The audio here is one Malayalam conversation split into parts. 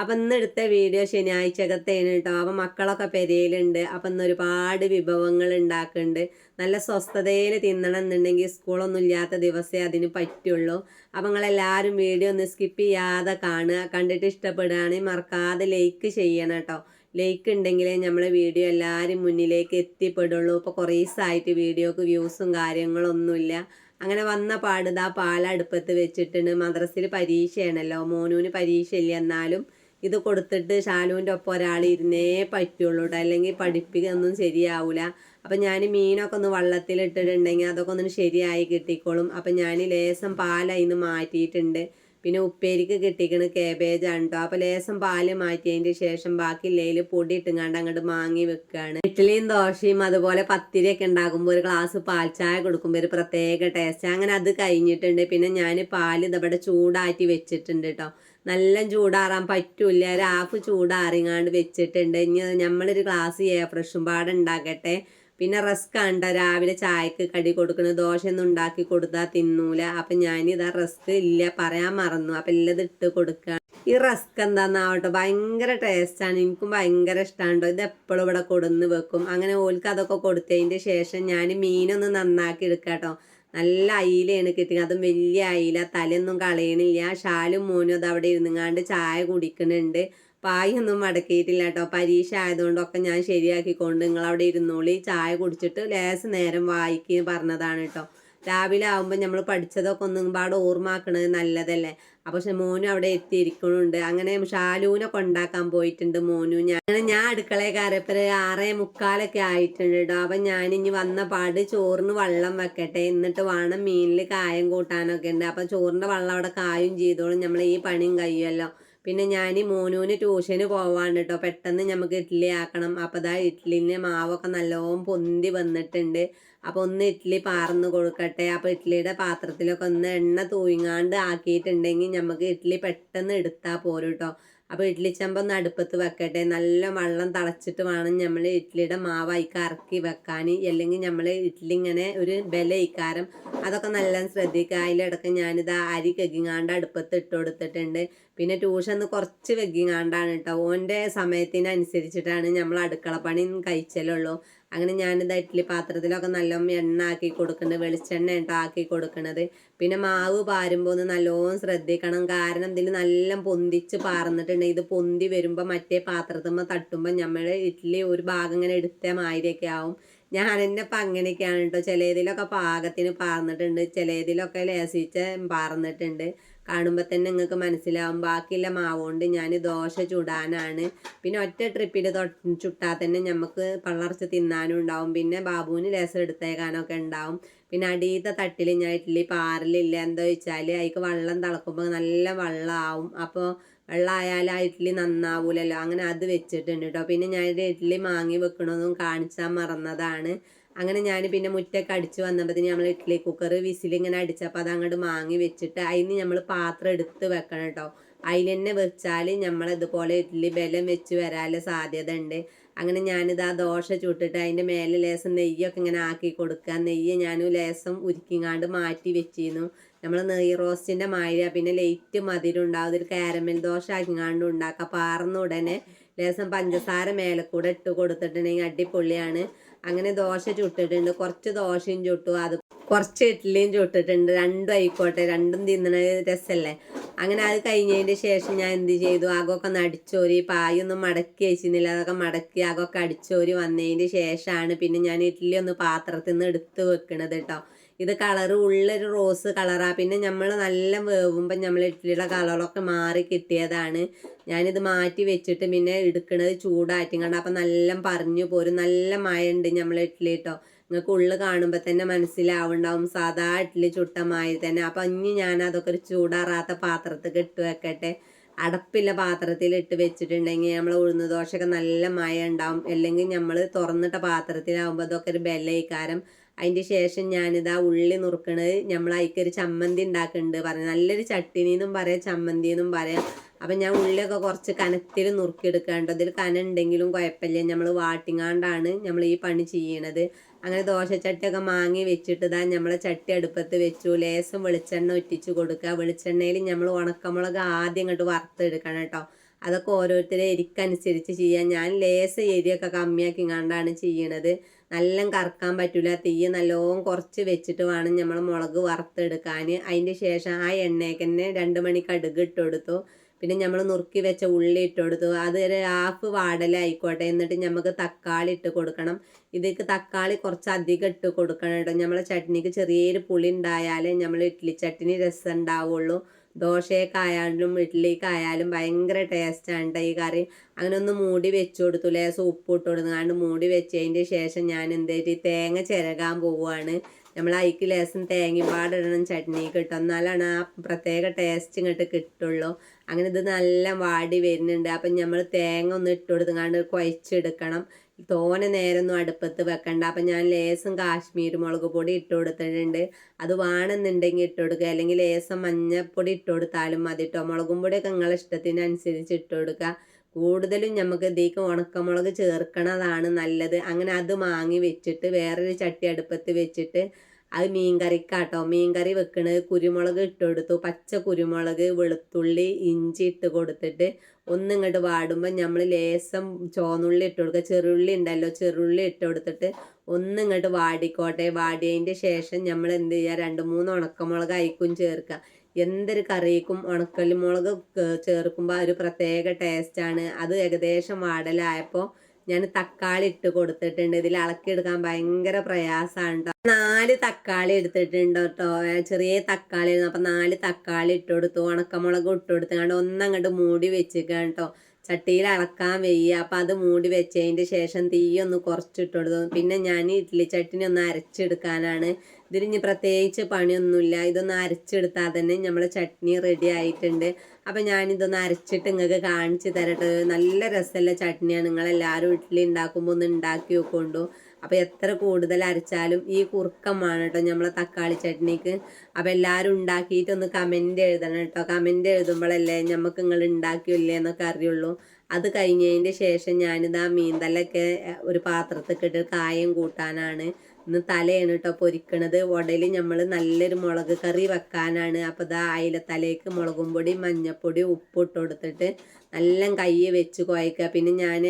അപ്പം ഇന്ന് എടുത്ത വീഡിയോ ശനിയാഴ്ചകത്തേന് കേട്ടോ അപ്പം മക്കളൊക്കെ പെരയിലുണ്ട് അപ്പം ഇന്ന് ഒരുപാട് വിഭവങ്ങൾ ഉണ്ടാക്കുന്നുണ്ട് നല്ല സ്വസ്ഥതയിൽ തിന്നണം എന്നുണ്ടെങ്കിൽ സ്കൂളൊന്നും ഇല്ലാത്ത ദിവസമേ അതിന് പറ്റുള്ളൂ. അപ്പം നിങ്ങളെല്ലാവരും വീഡിയോ ഒന്ന് സ്കിപ്പ് ചെയ്യാതെ കാണുക. കണ്ടിട്ട് ഇഷ്ടപ്പെടുകയാണെങ്കിൽ മറക്കാതെ ലൈക്ക് ചെയ്യണം കേട്ടോ ലൈക്ക് ഉണ്ടെങ്കിലേ നമ്മളെ വീഡിയോ എല്ലാവരും മുന്നിലേക്ക് എത്തിപ്പെടുള്ളൂ. ഇപ്പോൾ കുറേ ദിവസമായിട്ട് വീഡിയോക്ക് വ്യൂസും കാര്യങ്ങളൊന്നുമില്ല അങ്ങനെ വന്ന പാടുതാ പാലടുപ്പത്ത് വെച്ചിട്ടുണ്ട്. മദ്രസിൽ പരീക്ഷയാണല്ലോ. മോനൂന് പരീക്ഷ ഇല്ല എന്നാലും ഇത് കൊടുത്തിട്ട് ഷാനുവിന്റെ ഒപ്പം ഒരാൾ ഇരുന്നേ പറ്റുള്ളൂ കേട്ടോ അല്ലെങ്കിൽ പഠിപ്പിക്കൊന്നും ശരിയാവില്ല അപ്പം ഞാൻ മീനൊക്കെ ഒന്ന് വള്ളത്തിലിട്ടിട്ടുണ്ടെങ്കിൽ അതൊക്കെ ഒന്ന് ശരിയായി കിട്ടിക്കോളും. അപ്പം ഞാൻ ലേസം അതിന് മാറ്റിയിട്ടുണ്ട്. പിന്നെ ഉപ്പേരിക്ക് കിട്ടിക്കണ കേബേജാണ് കേട്ടോ അപ്പോൾ ലേസം പാൽ മാറ്റിയതിന്റെ ശേഷം ബാക്കി ലേയിൽ പൊടി ഇട്ടുങ്ങാണ്ട് അങ്ങോട്ട് മാങ്ങി വെക്കുകയാണ് ഇഡ്ഡലിയും ദോശയും അതുപോലെ പത്തിരിയൊക്കെ ഉണ്ടാക്കുമ്പോൾ ഒരു ഗ്ലാസ് പാൽ ചായ കൊടുക്കുമ്പോൾ ഒരു പ്രത്യേക ടേസ്റ്റ് അങ്ങനെ അത് കഴിഞ്ഞിട്ടുണ്ട്. പിന്നെ ഞാൻ പാൽ ഇതവിടെ ചൂടാറ്റി വെച്ചിട്ടുണ്ട് കേട്ടോ നല്ല ചൂടാറാൻ പറ്റൂല ഒരു ഹാഫ് ചൂടാറിങ്ങാണ്ട് വെച്ചിട്ടുണ്ട്. ഇനി നമ്മളൊരു ഗ്ലാസ് ഏ ഫ്രഷും പാടെ ഉണ്ടാക്കട്ടെ പിന്നെ റസ്ക് ആണ്ട രാവിലെ ചായക്ക് കടി കൊടുക്കുന്നത് ദോശ ഒന്നും ഉണ്ടാക്കി കൊടുത്താൽ തിന്നൂല. അപ്പം ഞാനിതാ റസ്ക് ഇല്ല. പറയാൻ മറന്നു. അപ്പം എല്ലാം ഇട്ട് കൊടുക്കുക ഈ റസ്ക് എന്താന്നാവട്ടെ? ഭയങ്കര ടേസ്റ്റാണ് എനിക്കും ഭയങ്കര ഇഷ്ടമാണ് ഇത് എപ്പോഴും ഇവിടെ കൊടുന്ന് വെക്കും. അങ്ങനെ ഓൽക്ക് അതൊക്കെ കൊടുത്തതിന്റെ ശേഷം ഞാൻ മീനൊന്ന് നന്നാക്കി എടുക്കാട്ടോ. നല്ല അയിലയാണ് കിട്ടിയത്. അതും വലിയ അയില. തലയൊന്നും കളയണില്ല. ഷാലും മോനും അത് അവിടെ ഇരുന്നുങ്ങാണ്ട് ചായ കുടിക്കുന്നുണ്ട് പായൊന്നും മടക്കിയിട്ടില്ല കേട്ടോ. പരീക്ഷ ആയതുകൊണ്ടൊക്കെ ഞാൻ ശരിയാക്കിക്കൊണ്ട് നിങ്ങൾ അവിടെ ഇരുന്നോളി. ചായ കുടിച്ചിട്ട് ലേശം നേരം വായിക്കുക പറഞ്ഞതാണ് കേട്ടോ. രാവിലെ ആകുമ്പോൾ നമ്മൾ പഠിച്ചതൊക്കെ ഒന്നും പാട് ഓർമ്മാക്കണത് നല്ലതല്ലേ? അപ്പോൾ മോനു അവിടെ എത്തിയിരിക്കണുണ്ട്. അങ്ങനെ ഷാലൂനൊക്കെ ഉണ്ടാക്കാൻ പോയിട്ടുണ്ട് മോനു. ഞാൻ അങ്ങനെ ഞാൻ അടുക്കളയെ കയറിയപ്പോൾ ആറേ മുക്കാലൊക്കെ ആയിട്ടുണ്ട് കേട്ടോ അപ്പം ഞാൻ വന്ന പാട് ചോറിന് വെള്ളം വെക്കട്ടെ. എന്നിട്ട് വേണം മീനിൽ കായം കൂട്ടാനൊക്കെ ഉണ്ട്. അപ്പം ചോറിന്റെ വെള്ളം അവിടെ കായും ചെയ്തോളും. നമ്മൾ ഈ പണിയും കഴിയുമല്ലോ. പിന്നെ ഞാൻ മോനൂന് ട്യൂഷന് പോവാണ് കേട്ടോ പെട്ടെന്ന് നമുക്ക് ഇഡ്ഡലി ആക്കണം. അപ്പോൾ ദാ ഇഡ്ഡലിന്റെ മാവൊക്കെ നല്ലോണം പൊന്തി വന്നിട്ടുണ്ട്. അപ്പോൾ ഒന്ന് ഇഡ്ഡലി പാർന്ന് കൊടുക്കട്ടെ. അപ്പോൾ ഇഡ്ഡലിയുടെ പാത്രത്തിലൊക്കെ ഒന്ന് എണ്ണ തൂയിങ്ങാണ്ട് ആക്കിയിട്ടുണ്ടെങ്കിൽ നമുക്ക് ഇഡ്ഡലി പെട്ടെന്ന് എടുത്താൽ പോരും കേട്ടോ അപ്പോൾ ഇഡ്ഡലി ചമ്പൊന്ന് അടുപ്പത്ത് വെക്കട്ടെ. നല്ല വെള്ളം തിളച്ചിട്ട് വേണം നമ്മൾ ഇഡ്ഡലിയുടെ മാവായി കറക്കി വെക്കാൻ അല്ലെങ്കിൽ നമ്മൾ ഇഡ്ഡലി ഇങ്ങനെ ഒരു ബല ഇക്കാരം അതൊക്കെ നല്ല ശ്രദ്ധിക്കുക അതിലിടക്ക് ഞാനിത് അരി കെക്കിങ്ങാണ്ട് അടുപ്പത്ത് ഇട്ട് കൊടുത്തിട്ടുണ്ട്. പിന്നെ ട്യൂഷൻ കുറച്ച് വെക്കിങ്ങാണ്ടാണ് കേട്ടോ ഓന്റെ സമയത്തിനനുസരിച്ചിട്ടാണ് നമ്മൾ അടുക്കള പണി കഴിച്ചലുള്ളൂ. അങ്ങനെ ഞാനിത് ഇഡ്ഡലി പാത്രത്തിലൊക്കെ നല്ല എണ്ണ ആക്കി കൊടുക്കുന്നുണ്ട് വെളിച്ചെണ്ണ കേട്ടോ ആക്കി കൊടുക്കണത്. പിന്നെ മാവ് പാരുമ്പോൾ ഒന്ന് നല്ലോണം ശ്രദ്ധിക്കണം. കാരണം ഇതിൽ നല്ല പൊന്തിച്ച് പാർന്നിട്ടുണ്ട്. ഇത് പൊന്തി വരുമ്പോൾ മറ്റേ പാത്രത്തുമ്പോൾ തട്ടുമ്പോൾ നമ്മൾ ഇഡ്ഡലി ഒരു ഭാഗം ഇങ്ങനെ എടുത്ത മാതിരിയൊക്കെ ആവും. ഞാൻ തന്നെ ഇപ്പം അങ്ങനെയൊക്കെയാണ് കേട്ടോ ചിലതിലൊക്കെ പാകത്തിന് പാർന്നിട്ടുണ്ട്. ചിലതിലൊക്കെ ലേസിച്ച് പാർന്നിട്ടുണ്ട്. കാണുമ്പോൾ തന്നെ നിങ്ങൾക്ക് മനസ്സിലാവും. ബാക്കിയുള്ള മാവുകൊണ്ട് ഞാൻ ദോശ ചുടാനാണ്. പിന്നെ ഒറ്റ ട്രിപ്പിൽ ചുട്ടാൽ തന്നെ നമുക്ക് പള്ളർച്ച് തിന്നാനും ഉണ്ടാവും. പിന്നെ ബാബുവിന് ലേസർ എടുത്തേക്കാനൊക്കെ ഉണ്ടാവും. പിന്നെ അടിയത്തെ തട്ടിൽ ഞാൻ ഇഡ്ഡലി പാറലില്ല എന്താ വെച്ചാൽ അതിക്ക് വെള്ളം തിളക്കുമ്പോൾ നല്ല വെള്ളമാവും അപ്പോൾ വെള്ളമായാലും ആ ഇഡ്ഡലി നന്നാവൂലല്ലോ. അങ്ങനെ അത് വെച്ചിട്ടുണ്ട് കേട്ടോ പിന്നെ ഞാൻ ഇഡ്ഡലി മാങ്ങി വെക്കണമെന്നും കാണിച്ചാൽ മറന്നതാണ്. അങ്ങനെ ഞാൻ പിന്നെ മുറ്റൊക്കെ അടിച്ച് വന്നപ്പോഴത്തേന് നമ്മൾ ഇഡ്ഡലി കുക്കർ വിസിലിങ്ങനെ അടിച്ചപ്പോൾ അത് അങ്ങോട്ട് മാങ്ങി വെച്ചിട്ട് അതിന് നമ്മൾ പാത്രം എടുത്ത് വെക്കണം കേട്ടോ അതിൽ തന്നെ വെച്ചാൽ നമ്മളിതുപോലെ ഇഡ്ഡലി ബലം വെച്ച് വരാനുള്ള സാധ്യത ഉണ്ട് അങ്ങനെ ഞാനിത് ആ ദോശ ചുട്ടിട്ട് അതിന്റെ മേലെ ലേസം നെയ്യൊക്കെ ഇങ്ങനെ ആക്കി കൊടുക്കുക നെയ്യ് ഞാൻ ലേസം ഉരുക്കിങ്ങാണ്ട് മാറ്റി വെച്ചിരുന്നു. നമ്മൾ നെയ്യ് റോസ്റ്റിന്റെ മാതിരി പിന്നെ ലൈറ്റ് മധുരം ഉണ്ടാവും. ഒരു കാരമൽ ദോശ ആക്കിങ്ങാണ്ട് ഉണ്ടാക്കുക പാർന്ന ഉടനെ ലേസം പഞ്ചസാര മേലെ കൂടെ ഇട്ട് കൊടുത്തിട്ടുണ്ടെങ്കിൽ അടിപൊളിയാണ്. അങ്ങനെ ദോശ ചുട്ടിട്ടുണ്ട്. കുറച്ച് ദോശയും ചുട്ടു. അത് കുറച്ച് ഇഡ്ഡലിയും ചുട്ടിട്ടുണ്ട്. രണ്ടും ആയിക്കോട്ടെ. രണ്ടും തിന്നണ രസമല്ലേ അങ്ങനെ അത് കഴിഞ്ഞതിന്റെ ശേഷം ഞാൻ എന്ത് ചെയ്തു? ആകൊക്കെ നടിച്ചോരി പായൊന്നും മടക്കി വെച്ചിരുന്നില്ല. അതൊക്കെ മടക്കി ആകൊക്കെ അടിച്ചോരി വന്നതിന്റെ ശേഷമാണ് പിന്നെ ഞാൻ ഇഡ്ഡലി ഒന്ന് പാത്രത്തിൽ നിന്ന് എടുത്ത് വെക്കണത് കേട്ടോ. ഇത് കളറ് ഉള്ളൊരു റോസ് കളറാണ് പിന്നെ നമ്മൾ നല്ല വേവുമ്പോൾ നമ്മൾ ഇഡ്ഡലിയുടെ കളറൊക്കെ മാറി കിട്ടിയതാണ്. ഞാനിത് മാറ്റി വെച്ചിട്ട് പിന്നെ എടുക്കണത് ചൂടാറ്റിങ്ങണ്ട്. അപ്പം നല്ല പറഞ്ഞു പോരും. നല്ല മഴ ഉണ്ട് നമ്മൾ ഇഡ്ഡലി കേട്ടോ നിങ്ങൾക്ക് ഉള്ളു കാണുമ്പോൾ തന്നെ മനസ്സിലാവുണ്ടാവും. സാധാ ഇഡ്ഡലി ചുട്ട മായി തന്നെ. അപ്പം ഇനി ഞാൻ അതൊക്കെ ഒരു ചൂടാറാത്ത പാത്രത്തിൽ ഇട്ട് വെക്കട്ടെ. അടപ്പില്ല പാത്രത്തിൽ ഇട്ട് വെച്ചിട്ടുണ്ടെങ്കിൽ നമ്മൾ ഉഴുന്ന് ദോശയൊക്കെ നല്ല മഴ ഉണ്ടാവും അല്ലെങ്കിൽ നമ്മൾ തുറന്നിട്ട പാത്രത്തിലാവുമ്പോൾ അതൊക്കെ ഒരു ബെല്ലയിക്കാരം അതിന്റെ ശേഷം ഞാനിതാ ഉള്ളി നുറുക്കണത്. നമ്മൾ അതിക്കൊരു ചമ്മന്തി ഉണ്ടാക്കുന്നുണ്ട് പറയാം. നല്ലൊരു ചട്ടിനി എന്നും പറയാം ചമ്മന്തി എന്നും പറയാം. അപ്പം ഞാൻ ഉള്ളിലൊക്കെ കുറച്ച് കനത്തിൽ നുറുക്കിയെടുക്കാണ്ട് അതിൽ കന ഉണ്ടെങ്കിലും കുഴപ്പമില്ല. നമ്മൾ വാട്ടിങ്ങാണ്ടാണ് നമ്മൾ ഈ പണി ചെയ്യണത്. അങ്ങനെ ദോശച്ചട്ടിയൊക്കെ മാങ്ങി വെച്ചിട്ട് ഇതാ നമ്മൾ ചട്ടി അടുപ്പത്ത് വെച്ചു. ലേസം വെളിച്ചെണ്ണ ഒറ്റിച്ച് കൊടുക്കുക. വെളിച്ചെണ്ണയിൽ നമ്മൾ ഉണക്കമുളക് ആദ്യം ഇങ്ങോട്ട് വറുത്തെടുക്കണം കേട്ടോ. അതൊക്കെ ഓരോരുത്തരെ എരിക്കനുസരിച്ച് ചെയ്യാം. ഞാൻ ലേസ് എരിയൊക്കെ കമ്മിയാക്കി കണ്ടാണ് ചെയ്യണത്. നല്ല കറക്കാൻ പറ്റില്ല തീ നല്ലോണം കുറച്ച് വെച്ചിട്ട് വേണം നമ്മൾ മുളക് വറുത്തെടുക്കാൻ. അതിന്റെ ശേഷം ആ എണ്ണയ്ക്ക് തന്നെ രണ്ട് മണി കടുക് ഇട്ട് കൊടുത്തു. പിന്നെ നമ്മൾ നുറുക്കി വെച്ച ഉള്ളി ഇട്ട് കൊടുത്തു അത് ഒരു ഹാഫ് വാടലായിക്കോട്ടെ എന്നിട്ട് നമുക്ക് തക്കാളി ഇട്ട് കൊടുക്കണം. ഇതിക്ക് തക്കാളി കുറച്ച് അധികം ഇട്ട് കൊടുക്കണം കേട്ടോ. നമ്മളെ ചട്നിക്ക് ചെറിയൊരു പുളി ഉണ്ടായാലേ നമ്മൾ ഇഡ്ഡലി ചട്നി രസം ഉണ്ടാവുള്ളൂ ദോശയൊക്കെയായാലും ഇഡ്ഡലിക്കായാലും ഭയങ്കര ടേസ്റ്റാണ് ഈ കറി. അങ്ങനെ ഒന്ന് മൂടി വെച്ചു കൊടുത്തു. ലേസം ഉപ്പ് ഇട്ട് കൊടുക്കാണ്ട് മൂടി വെച്ചതിന്റെ ശേഷം ഞാൻ എന്ത് തേങ്ങ ചിരകാൻ പോവുകയാണ് നമ്മൾ അതിക്ക് ലേസം തേങ്ങപ്പാടിടണം ചട്നി കിട്ടും എന്നാലാണ് ആ പ്രത്യേക ടേസ്റ്റ് ഇങ്ങോട്ട് കിട്ടുള്ളൂ. അങ്ങനെ ഇത് നല്ല വാടി വരുന്നുണ്ട്. അപ്പം നമ്മൾ തേങ്ങ ഒന്ന് ഇട്ട് കൊടുത്തുകൊണ്ട് കുഴച്ചെടുക്കണം. തോനെ നേരമൊന്നും അടുപ്പത്ത് വെക്കണ്ട. അപ്പം ഞാൻ ലേസം കാശ്മീർ മുളക് പൊടി ഇട്ട് കൊടുത്തിട്ടുണ്ട്. അത് വേണമെന്നുണ്ടെങ്കിൽ ഇട്ട് കൊടുക്കുക. അല്ലെങ്കിൽ ലേസം മഞ്ഞൾപ്പൊടി ഇട്ട് കൊടുത്താലും മതി കേട്ടോ മുളകും പൊടിയൊക്കെ നിങ്ങളെ ഇഷ്ടത്തിനനുസരിച്ച് ഇട്ട് കൊടുക്കുക. കൂടുതലും നമുക്ക് ഇതിലേക്ക് ഉണക്കമുളക് ചേർക്കണതാണ് നല്ലത്. അങ്ങനെ അത് മാങ്ങി വെച്ചിട്ട് വേറൊരു ചട്ടി അടുപ്പത്ത് വെച്ചിട്ട് അത് മീൻ കറിക്കാട്ടോ മീൻ കറി വെക്കണത് കുരുമുളക് ഇട്ട് കൊടുത്തു. പച്ച കുരുമുളക് വെളുത്തുള്ളി ഇഞ്ചി ഇട്ട് കൊടുത്തിട്ട് ഒന്നിങ്ങോട്ട് വാടുമ്പോൾ നമ്മൾ ലേസം ചോന്നുള്ളി ഇട്ട് കൊടുക്കുക ചെറുള്ളി ഉണ്ടല്ലോ ചെറുള്ളി ഇട്ട് കൊടുത്തിട്ട് ഒന്നിങ്ങോട്ട് വാടിക്കോട്ടെ. വാടിയതിന്റെ ശേഷം നമ്മൾ എന്ത് ചെയ്യുക രണ്ട് മൂന്ന് ഉണക്കമുളക് അയക്കും ചേർക്കുക എന്തൊരു കറിക്കും ഉണക്കൽ മുളക് ചേർക്കുമ്പോൾ ഒരു പ്രത്യേക ടേസ്റ്റാണ് അത് ഏകദേശം വാടലായപ്പോൾ ഞാൻ തക്കാളി ഇട്ട് കൊടുത്തിട്ടുണ്ട്. ഇതിൽ ഇളക്കിയെടുക്കാൻ ഭയങ്കര പ്രയാസമാണ് കേട്ടോ നാല് തക്കാളി എടുത്തിട്ടുണ്ട് കേട്ടോ ചെറിയ തക്കാളി അപ്പം നാല് തക്കാളി ഇട്ട് കൊടുത്തു. ഉണക്കമുളക് ഇട്ട് കൊടുത്തുകൊണ്ട് ഒന്നങ്ങോട്ട് മൂടി വെച്ചേക്കാം കേട്ടോ ചട്ടിയിൽ ഇളക്കാൻ വയ്യ. അപ്പം അത് മൂടി വെച്ചതിന്റെ ശേഷം തീ ഒന്ന് കുറച്ചിട്ട് കൊടുത്തു പിന്നെ ഞാൻ ഇഡ്ഡലി ചട്ടിനി ഒന്ന് അരച്ചെടുക്കാനാണ്. ഇതിന് പ്രത്യേകിച്ച് പണിയൊന്നുമില്ല. ഇതൊന്ന് അരച്ചെടുത്താൽ തന്നെ നമ്മളെ ചട്നി റെഡി ആയിട്ടുണ്ട്. അപ്പം ഞാനിതൊന്ന് അരച്ചിട്ട് നിങ്ങൾക്ക് കാണിച്ച് തരട്ടെ. നല്ല രസമുള്ള ചട്നിയാണ്. നിങ്ങളെല്ലാവരും ഇഡ്ഡലി ഉണ്ടാക്കുമ്പോൾ ഒന്ന് ഉണ്ടാക്കി വെക്കൊണ്ടു അപ്പോൾ എത്ര കൂടുതൽ അരച്ചാലും ഈ കുറുക്കമാണ് കേട്ടോ നമ്മളെ തക്കാളി ചട്നിക്ക്. അപ്പോൾ എല്ലാവരും ഉണ്ടാക്കിയിട്ട് ഒന്ന് കമന്റ് എഴുതണം കേട്ടോ. കമന്റ് എഴുതുമ്പോഴല്ലേ നമുക്ക് നിങ്ങൾ ഉണ്ടാക്കിയില്ലേ എന്നൊക്കെ അറിയുള്ളൂ. അത് കഴിഞ്ഞതിന്റെ ശേഷം ഞാനിതാ മീന്തലൊക്കെ ഒരു പാത്രത്തിൽ ഇട്ട് കായം കൂട്ടാനാണ്. ഇന്ന് തലയാണ് കേട്ടോ പൊരിക്കണത്. ഉടയിൽ നമ്മൾ നല്ലൊരു മുളക് കറി വെക്കാനാണ്. അപ്പോൾ ഇതാ അയിലത്തലേക്ക് മുളകും പൊടി മഞ്ഞപ്പൊടി ഉപ്പ് ഇട്ട് കൊടുത്തിട്ട് നല്ല കൈ വെച്ച് കുഴക്കുക പിന്നെ ഞാൻ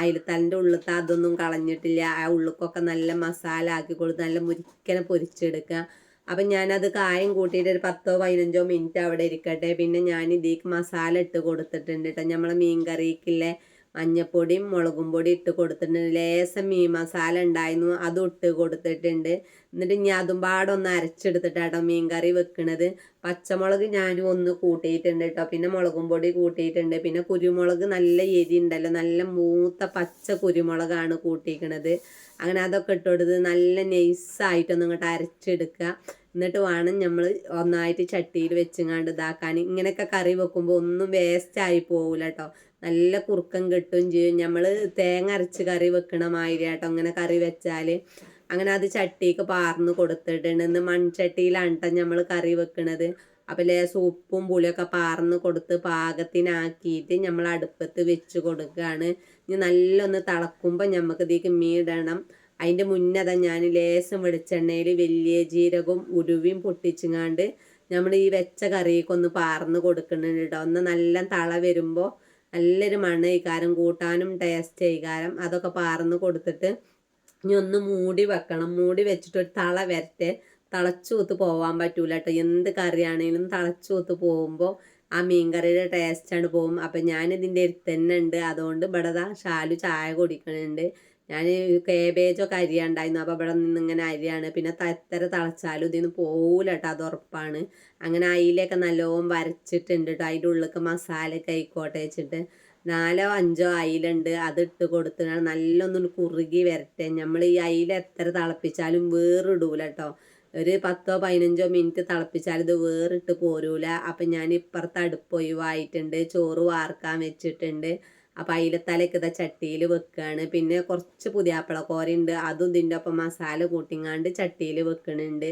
അയിലത്തലിന്റെ ഉള്ളിൽ അതൊന്നും കളഞ്ഞിട്ടില്ല. ആ ഉള്ളിക്കൊക്കെ നല്ല മസാല ആക്കി കൊടുത്ത് നല്ല മുരിക്കനെ പൊരിച്ചെടുക്കുക അപ്പം ഞാനത് കായം കൂട്ടിയിട്ട് ഒരു പത്തോ പതിനഞ്ചോ മിനിറ്റ് അവിടെ ഇരിക്കട്ടെ. പിന്നെ ഞാൻ ഇതിലേക്ക് മസാല ഇട്ട് കൊടുത്തിട്ടുണ്ട് കേട്ടോ നമ്മളെ മീൻ കറിക്കില്ലേ മഞ്ഞപ്പൊടിയും മുളകും പൊടി ഇട്ട് കൊടുത്തിട്ടുണ്ട്. ലേശം മീൻ മസാല ഉണ്ടായിരുന്നു. അതും ഇട്ട് കൊടുത്തിട്ടുണ്ട്. എന്നിട്ട് ഇനി അതും പാടൊന്ന് അരച്ചെടുത്തിട്ടാട്ടോ മീൻ കറി വെക്കണത്. പച്ചമുളക് ഞാനും ഒന്ന് കൂട്ടിയിട്ടുണ്ട് കേട്ടോ. പിന്നെ മുളകും പൊടി കൂട്ടിയിട്ടുണ്ട്. പിന്നെ കുരുമുളക് നല്ല എരി ഉണ്ടല്ലോ. നല്ല മൂത്ത പച്ച കുരുമുളകാണ് കൂട്ടിയിരിക്കണത് അങ്ങനെ അതൊക്കെ ഇട്ടുകൊടുത്ത് നല്ല നൈസായിട്ടൊന്നും ഇങ്ങോട്ട് അരച്ചെടുക്കുക. എന്നിട്ട് വേണം നമ്മൾ ഒന്നായിട്ട് ചട്ടിയിൽ വെച്ചുങ്ങാണ്ട് ഇതാക്കാൻ. ഇങ്ങനെയൊക്കെ കറി വെക്കുമ്പോൾ ഒന്നും വേസ്റ്റായി പോകില്ല കേട്ടോ. നല്ല കുറുക്കം കിട്ടും ചെയ്യും. നമ്മൾ തേങ്ങ അരച്ച് കറി വെക്കണ മാതിരി കേട്ടോ അങ്ങനെ കറി വെച്ചാൽ അങ്ങനെ അത് ചട്ടിക്ക് പാർന്ന് കൊടുത്തിട്ടുണ്ട്. മൺചട്ടിയിലാണ് കേട്ടോ നമ്മൾ കറി വെക്കണത്. അപ്പോൾ ലേശം ഉപ്പും പുളിയൊക്കെ പാർന്ന് കൊടുത്ത് പാകത്തിനാക്കിയിട്ട് നമ്മൾ അടുപ്പത്ത് വെച്ച് കൊടുക്കുകയാണ് ഇനി നല്ലൊന്ന് തിളക്കുമ്പോൾ നമുക്ക് ഇതിലേക്ക് മീടണം അതിന്റെ മുന്നേ ഞാൻ ലേശം വെളിച്ചെണ്ണയിൽ വലിയ ജീരകവും ഉരുവിയും പൊട്ടിച്ചുങ്ങാണ്ട് നമ്മൾ ഈ വെച്ച കറിയൊക്കെ ഒന്ന് പാർന്ന് കൊടുക്കുന്നുണ്ട് കേട്ടോ ഒന്ന് നല്ല തള വരുമ്പോൾ നല്ലൊരു മണ്ണ് ഇക്കാരം കൂട്ടാനും ടേസ്റ്റ് ഇക്കാരം അതൊക്കെ പാർന്ന് കൊടുത്തിട്ട് ഇനി ഒന്ന് മൂടി വെക്കണം. മൂടി വെച്ചിട്ട് ഒരു തള വരട്ടെ. തളച്ചൂത്ത് പോവാൻ പറ്റൂല കേട്ടോ എന്ത് കറിയാണെങ്കിലും തളച്ചൂത്ത് പോകുമ്പോൾ ആ മീൻകറിയുടെ ടേസ്റ്റാണ് പോകും. അപ്പം ഞാനിതിന്റെ അടുത്ത് തന്നെ ഉണ്ട്. അതുകൊണ്ട് ഇവിടെ ഷാലു ചായ കുടിക്കണുണ്ട്. ഞാൻ കേബേജൊക്കെ അരിയാണ്ടായിരുന്നു. അപ്പോൾ ഇവിടെ നിന്ന് ഇങ്ങനെ അരിയാണ്. പിന്നെ എത്ര ഇതിൽ ഇതിന് പോകില്ല കേട്ടോ അത് ഉറപ്പാണ്. അങ്ങനെ അയിലൊക്കെ നല്ലോണം വരച്ചിട്ടുണ്ട് കേട്ടോ അതിന്റെ ഉള്ളിലേക്ക് മസാലയൊക്കെ ആയിക്കോട്ടെ വെച്ചിട്ട്. നാലോ അഞ്ചോ അയിലുണ്ട്. അത് ഇട്ട് കൊടുത്തിട്ടാണ് നല്ലൊന്നും കുറുകി വരട്ടെ. നമ്മൾ ഈ അയില എത്ര തിളപ്പിച്ചാലും വേറിടൂല കേട്ടോ ഒരു പത്തോ പതിനഞ്ചോ മിനിറ്റ് തിളപ്പിച്ചാൽ ഇത് വേറിട്ട് പോരൂല. അപ്പം ഞാൻ ഇപ്പുറത്ത് അടുപ്പ് ഒഴിവായിട്ടുണ്ട്. ചോറ് വാർക്കാൻ വെച്ചിട്ടുണ്ട്. അപ്പം തലയ്ക്ക് ഇതാ ചട്ടിയിൽ വെക്കുകയാണ് പിന്നെ കുറച്ച് പുതിയാപ്പിള കോരയുണ്ട്. അതും ഇതിന്റെ ഒപ്പം മസാല കൂട്ടിങ്ങാണ്ട് ചട്ടിയിൽ വെക്കണുണ്ട്.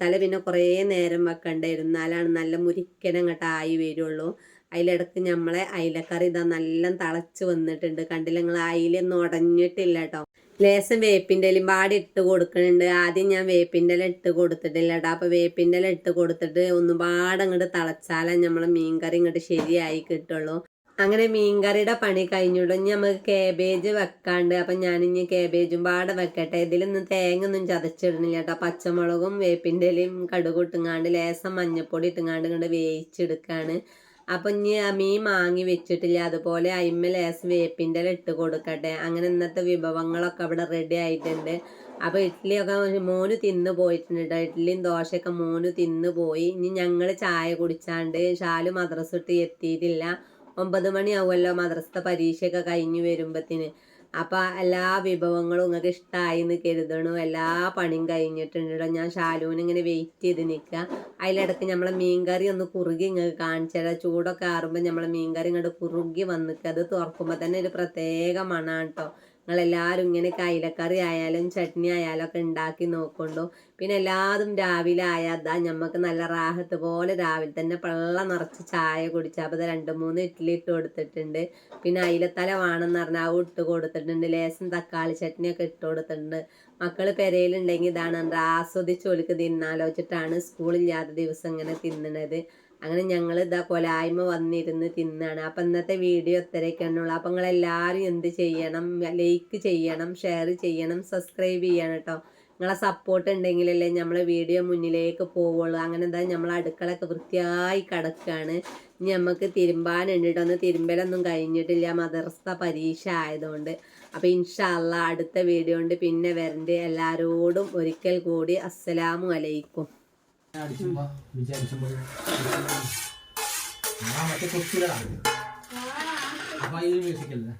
തല പിന്നെ കുറേ നേരം വെക്കണ്ടായിരുന്നു ഇരുന്നാലാണ് നല്ല മുരിക്കനങ്ങോട്ട് ആയി വരുള്ളൂ. അതിലിടക്ക് നമ്മളെ അയിലക്കറി ഇതാ നല്ല തളച്ച് വന്നിട്ടുണ്ട്. കണ്ടില്ല? നിങ്ങൾ അയിലൊന്നും ഉടഞ്ഞിട്ടില്ല കേട്ടോ ലേശം വേപ്പിന്റെ ഇലയും പാടി ഇട്ട് കൊടുക്കുന്നുണ്ട് ആദ്യം ഞാൻ വേപ്പിന്റെ ഇല ഇട്ട് കൊടുത്തിട്ടില്ല കേട്ടോ അപ്പോൾ വേപ്പിന്റെ ഇല ഇട്ട് കൊടുത്തിട്ട് ഒന്നും പാടെ അങ്ങോട്ട് തിളച്ചാലേ നമ്മളെ മീൻകറി ഇങ്ങോട്ട് ശരിയായി കിട്ടുള്ളൂ. അങ്ങനെ മീൻകറിയുടെ പണി കഴിഞ്ഞിടും ഇനി നമുക്ക് കാബേജ് വെക്കാണ്ട്. അപ്പം ഞാനിനി കാബേജും പാടെ വെക്കട്ടെ. ഇതിലൊന്നും തേങ്ങ ഒന്നും ചതച്ചിടുന്നില്ല കേട്ടോ. പച്ചമുളകും വേപ്പിന്റെ ഇലയും കടുക് ഇട്ടുങ്ങാണ്ട് ലേസം മഞ്ഞപ്പൊടി ഇട്ടുങ്ങാണ്ട് ഇങ്ങോട്ട് വേവിച്ചെടുക്കാണ്. അപ്പം ഇനി ആ മീൻ മാങ്ങി വെച്ചിട്ടില്ല. അതുപോലെ അയിമ്മ ലേസം വേപ്പിന്റെ ഇല ഇട്ട് കൊടുക്കട്ടെ. അങ്ങനെ ഇന്നത്തെ വിഭവങ്ങളൊക്കെ അവിടെ റെഡി ആയിട്ടുണ്ട്. അപ്പോൾ ഇഡ്ഡലിയൊക്കെ മോന് തിന്നു പോയിട്ടുണ്ട് കേട്ടോ. ഇഡ്ഡലിയും ദോശയൊക്കെ മോന് തിന്നു പോയി. ഇനി ഞങ്ങൾ ചായ കുടിച്ചാണ്ട് ഷാലും മദ്രസ് ഇട്ട് എത്തിയിട്ടില്ല. ഒമ്പത് മണിയാവുമല്ലോ മദ്രസത്തെ പരീക്ഷയൊക്കെ കഴിഞ്ഞ് വരുമ്പത്തിന്. അപ്പോൾ എല്ലാ വിഭവങ്ങളും നിങ്ങൾക്ക് ഇഷ്ടമായി എന്ന് കരുതണു. എല്ലാ പണിയും കഴിഞ്ഞിട്ടുണ്ട് ഞാൻ ഷാലൂന് ഇങ്ങനെ വെയിറ്റ് ചെയ്ത് നിൽക്കുക അതിലിടക്ക് നമ്മളെ മീൻകറി ഒന്ന് കുറുകി നിങ്ങൾക്ക് കാണിച്ചാൽ ചൂടൊക്കെ ആറുമ്പോൾ നമ്മളെ മീൻകറി ഇങ്ങോട്ട് കുറുകി വന്നിട്ട് അത് തുറക്കുമ്പോൾ തന്നെ ഒരു പ്രത്യേക മണമാണ് കേട്ടോ നിങ്ങളെല്ലാവരും ഇങ്ങനെ കൈലക്കറി ആയാലും ചട്നി ആയാലും ഒക്കെ ഉണ്ടാക്കി നോക്കൊണ്ടു പിന്നെ എല്ലാതും രാവിലെ ആയാൽ അതാ ഞമ്മക്ക് നല്ല റാഹത്ത് പോലെ രാവിലെ തന്നെ പള്ള നിറച്ച് ചായ കുടിച്ചാൽ അപ്പോൾ രണ്ട് മൂന്ന് ഇഡ്ഡലി ഇട്ട് കൊടുത്തിട്ടുണ്ട്. പിന്നെ അയിലത്തല വേണമെന്ന് പറഞ്ഞാൽ അവ ഇട്ട് കൊടുത്തിട്ടുണ്ട്. ലേസം തക്കാളി ചട്നിയൊക്കെ ഇട്ട് കൊടുത്തിട്ടുണ്ട്. മക്കൾ പെരയിലുണ്ടെങ്കിൽ ഇതാണ് ആസ്വദിച്ച് ഒലിക്ക് തിന്നാലോചിച്ചിട്ടാണ് സ്കൂളില്ലാത്ത ദിവസം ഇങ്ങനെ തിന്നണത്. അങ്ങനെ ഞങ്ങൾ ഇതാ കൊലായ്മ വന്നിരുന്ന് തിന്നാണ്. അപ്പം ഇന്നത്തെ വീഡിയോ ഇത്രയൊക്കെയാണുള്ളൂ അപ്പം നിങ്ങളെല്ലാവരും എന്ത് ചെയ്യണം? ലൈക്ക് ചെയ്യണം ഷെയർ ചെയ്യണം സബ്സ്ക്രൈബ് ചെയ്യണം കേട്ടോ. നിങ്ങളെ സപ്പോർട്ട് ഉണ്ടെങ്കിലല്ലേ നമ്മൾ വീഡിയോ മുന്നിലേക്ക് പോവുള്ളൂ. അങ്ങനെ എന്താ നമ്മൾ അടുക്കളൊക്കെ വൃത്തിയായി കിടക്കുകയാണ് ഇനി നമുക്ക് തിരുമ്പാനുണ്ട് കേട്ടോ. ഒന്ന് തിരുമ്പലൊന്നും കഴിഞ്ഞിട്ടില്ല. മദർസ പരീക്ഷ ആയതുകൊണ്ട്. അപ്പോൾ ഇൻഷാല്ല അടുത്ത വീഡിയോ കൊണ്ട് പിന്നെ വരണ്ട്. എല്ലാവരോടും ഒരിക്കൽ കൂടി അസ്സലാമു അലൈക്കും. അടിച്ചുമ്പോ വിചാരിച്ചുമ്പോ മറ്റേ കൊച്ചിലടാ അപ്പൊ അതിൽ മ്യൂസിക് അല്ലേ